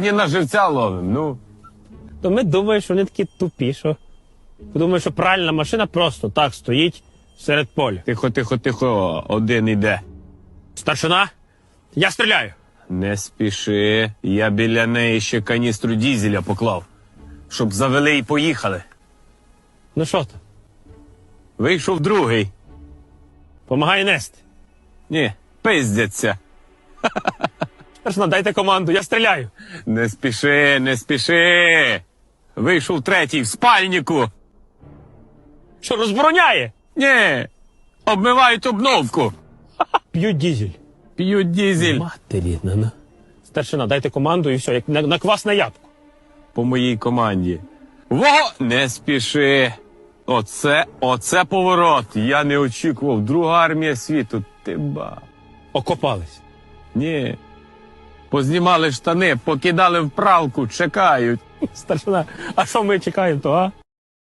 Не на живця ловим, ну. То ми думаємо, що вони такі тупі, що подумаємо, що пральна машина просто так стоїть серед поля. Тихо, тихо, тихо, один іде. Старшина, я стріляю. Не спіши, я біля неї ще каністру дізеля поклав, щоб завели і поїхали. Ну що то? Вийшов другий. Помагай нести. Ні, пиздяться. Старшина, дайте команду, я стріляю. Не спіши, не спіши. Вийшов третій в спальнику. Що розбороняє? Ні, обмивають обновку. П'ють дізель. П'ють дізель. Матері, на. Старшина, дайте команду і все, як на, на квасне ябко. по моїй команді. Во! Не спіши. Оце, оце поворот. Я не очікував. Друга армія світу. Ти ба. Окопались. Ні. Познімали штани, покидали в пралку, чекають. Старшина, а що ми чекаємо, то а?